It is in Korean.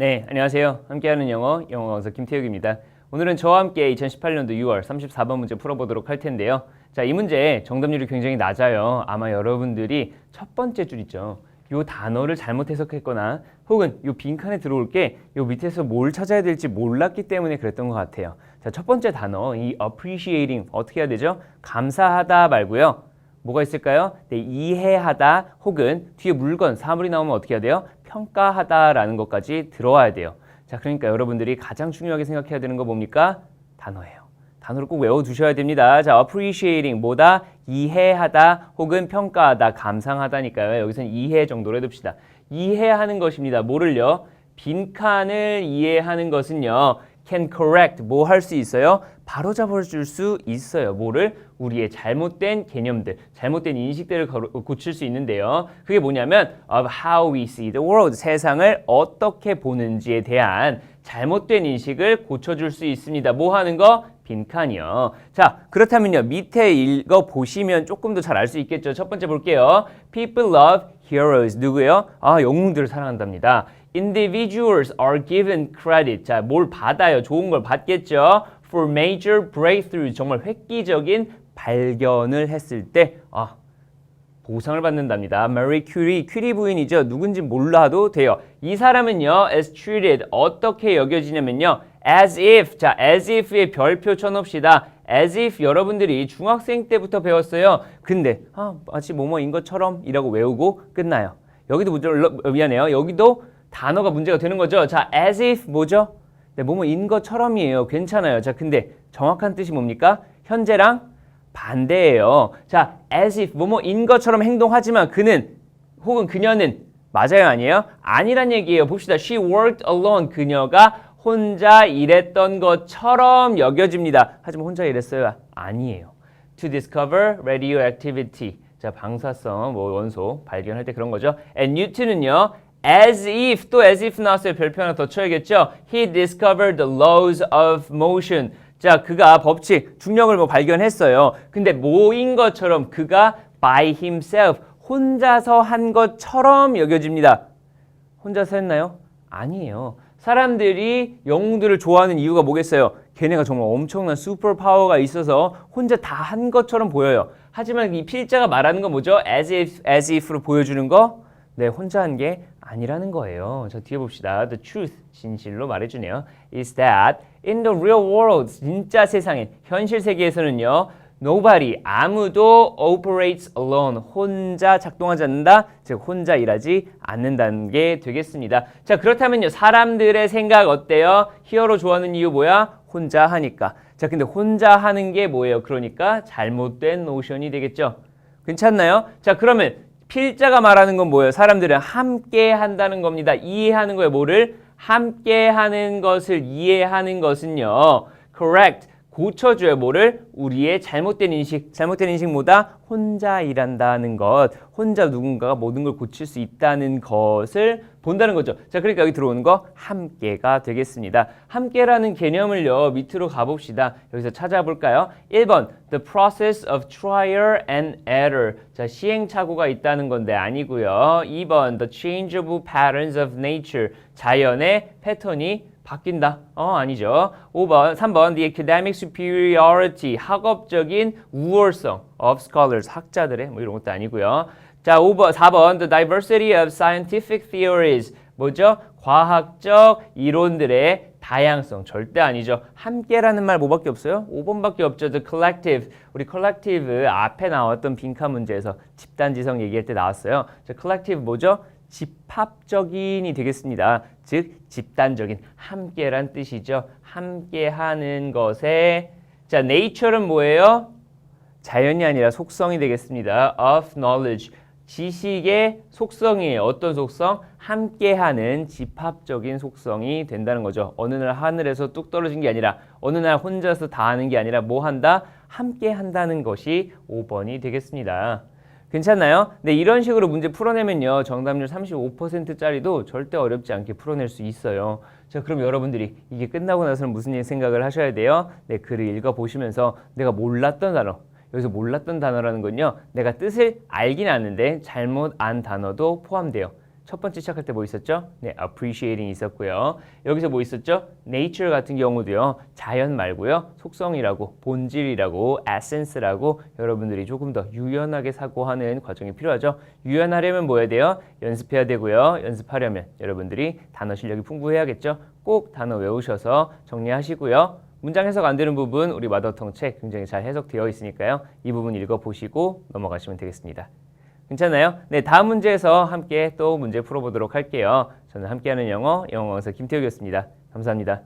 네, 안녕하세요. 함께하는 영어, 영어 강사 김태욱입니다. 오늘은 저와 함께 2018년도 6월 34번 문제 풀어보도록 할 텐데요. 자, 이 문제 정답률이 굉장히 낮아요. 아마 여러분들이 첫 번째 줄 있죠. 요 단어를 잘못 해석했거나 혹은 요 빈칸에 들어올 게 요 밑에서 뭘 찾아야 될지 몰랐기 때문에 그랬던 것 같아요. 자, 첫 번째 단어, 이 appreciating 어떻게 해야 되죠? 감사하다 말고요. 뭐가 있을까요? 네, 이해하다 혹은 뒤에 물건, 사물이 나오면 어떻게 해야 돼요? 평가하다라는 것까지 들어와야 돼요. 자, 그러니까 여러분들이 가장 중요하게 생각해야 되는 거 뭡니까? 단어예요. 단어를 꼭 외워두셔야 됩니다. 자, appreciating 뭐다? 이해하다 혹은 평가하다, 감상하다니까요. 여기서는 이해 정도로 해둡시다. 이해하는 것입니다. 뭐를요? 빈칸을 이해하는 것은요. can correct 뭐 할 수 있어요? 바로 잡아줄 수 있어요. 뭐를 우리의 잘못된 개념들, 잘못된 인식들을 고칠 수 있는데요. 그게 뭐냐면 of how we see the world 세상을 어떻게 보는지에 대한 잘못된 인식을 고쳐줄 수 있습니다. 뭐 하는 거? 빈칸이요. 자, 그렇다면요. 밑에 읽어 보시면 조금 더 잘 알 수 있겠죠. 첫 번째 볼게요. People love heroes. 누구요? 아, 영웅들을 사랑한답니다. Individuals are given credit. 자, 뭘 받아요? 좋은 걸 받겠죠. For major breakthrough. 정말 획기적인 발견을 했을 때, 아, 보상을 받는답니다. Marie Curie, 큐리 부인이죠. 누군지 몰라도 돼요. 이 사람은요, is treated 어떻게 여겨지냐면요, as if, 자, as if의 별표 쳐놓읍시다. as if 여러분들이 중학생 때부터 배웠어요. 근데 아, 마치 뭐뭐인 것처럼이라고 외우고 끝나요. 여기도 문제 미안해요. 여기도 단어가 문제가 되는 거죠. 자, as if 뭐죠? 네, 뭐뭐인 것처럼이에요. 괜찮아요. 자, 근데 정확한 뜻이 뭡니까? 현재랑 반대예요. 자, as if 뭐뭐인 것처럼 행동하지만 그는 혹은 그녀는 맞아요, 아니에요? 아니란 얘기예요. 봅시다. She worked alone. 그녀가 혼자 일했던 것처럼 여겨집니다. 하지만 혼자 일했어요? 아니에요. To discover radioactivity. 자, 방사성 뭐 원소 발견할 때 그런 거죠. And Newton은요. As if 또 as if 나왔어요. 별표 하나 더 쳐야겠죠. He discovered the laws of motion. 자, 그가 법칙, 중력을 뭐 발견했어요. 근데 뭐인 것처럼 그가 by himself 혼자서 한 것처럼 여겨집니다. 혼자서 했나요? 아니에요. 사람들이 영웅들을 좋아하는 이유가 뭐겠어요? 걔네가 정말 엄청난 슈퍼 파워가 있어서 혼자 다 한 것처럼 보여요. 하지만 이 필자가 말하는 건 뭐죠? as if, as if로 보여주는 거? 네, 혼자 한 게 아니라는 거예요. 자, 뒤에 봅시다. The truth, 진실로 말해주네요. is that in the real world, 진짜 세상에, 현실 세계에서는요, nobody, 아무도 operates alone, 혼자 작동하지 않는다, 즉 혼자 일하지 않는다는 게 되겠습니다. 자, 그렇다면요, 사람들의 생각 어때요? 히어로 좋아하는 이유 뭐야? 혼자 하니까. 자, 근데 혼자 하는 게 뭐예요? 그러니까 잘못된 노션이 되겠죠. 괜찮나요? 자, 그러면 필자가 말하는 건 뭐예요? 사람들은 함께 한다는 겁니다. 이해하는 거예요. 뭐를? 함께 하는 것을 이해하는 것은요. correct. 고쳐줘요. 뭐를? 우리의 잘못된 인식. 잘못된 인식 뭐다? 혼자 일한다는 것. 혼자 누군가가 모든 걸 고칠 수 있다는 것을 본다는 거죠. 자, 그러니까 여기 들어오는 거 함께가 되겠습니다. 함께라는 개념을요. 밑으로 가봅시다. 여기서 찾아볼까요? 1번 The process of trial and error. 자, 시행착오가 있다는 건데 아니고요. 2번 The changeable patterns of nature. 자연의 패턴이 바뀐다. 어, 아니죠. 5번, 3번 The academic superiority. 학업적인 우월성 of scholars. 학자들의 뭐 이런 것도 아니고요. 자, 5번, 4번 The diversity of scientific theories. 뭐죠? 과학적 이론들의 다양성 절대 아니죠. 함께라는 말 뭐밖에 없어요? 5번밖에 없죠. The collective. 우리 collective 앞에 나왔던 빈칸 문제에서 집단지성 얘기할 때 나왔어요. 자, collective 뭐죠? 집합적인이 되겠습니다. 즉 집단적인 함께란 뜻이죠. 함께하는 것에 자, nature는 뭐예요? 자연이 아니라 속성이 되겠습니다. of knowledge. 지식의 속성이에요. 어떤 속성? 함께하는 집합적인 속성이 된다는 거죠. 어느 날 하늘에서 뚝 떨어진 게 아니라 어느 날 혼자서 다 하는 게 아니라 뭐 한다? 함께 한다는 것이 5번이 되겠습니다. 괜찮나요? 네, 이런 식으로 문제 풀어내면요. 정답률 35%짜리도 절대 어렵지 않게 풀어낼 수 있어요. 자, 그럼 여러분들이 이게 끝나고 나서는 무슨 생각을 하셔야 돼요? 네, 글을 읽어보시면서 내가 몰랐던 단어, 여기서 몰랐던 단어라는 건요. 내가 뜻을 알긴 아는데 잘못 안 단어도 포함돼요. 첫 번째 시작할 때 뭐 있었죠? 네, appreciating 있었고요. 여기서 뭐 있었죠? nature 같은 경우도요. 자연 말고요. 속성이라고, 본질이라고, essence라고 여러분들이 조금 더 유연하게 사고하는 과정이 필요하죠. 유연하려면 뭐 해야 돼요? 연습해야 되고요. 연습하려면 여러분들이 단어 실력이 풍부해야겠죠. 꼭 단어 외우셔서 정리하시고요. 문장 해석 안 되는 부분 우리 마더텅 책 굉장히 잘 해석되어 있으니까요. 이 부분 읽어보시고 넘어가시면 되겠습니다. 괜찮아요? 네, 다음 문제에서 함께 또 문제 풀어보도록 할게요. 저는 함께하는 영어, 영어 강사 김태욱이었습니다. 감사합니다.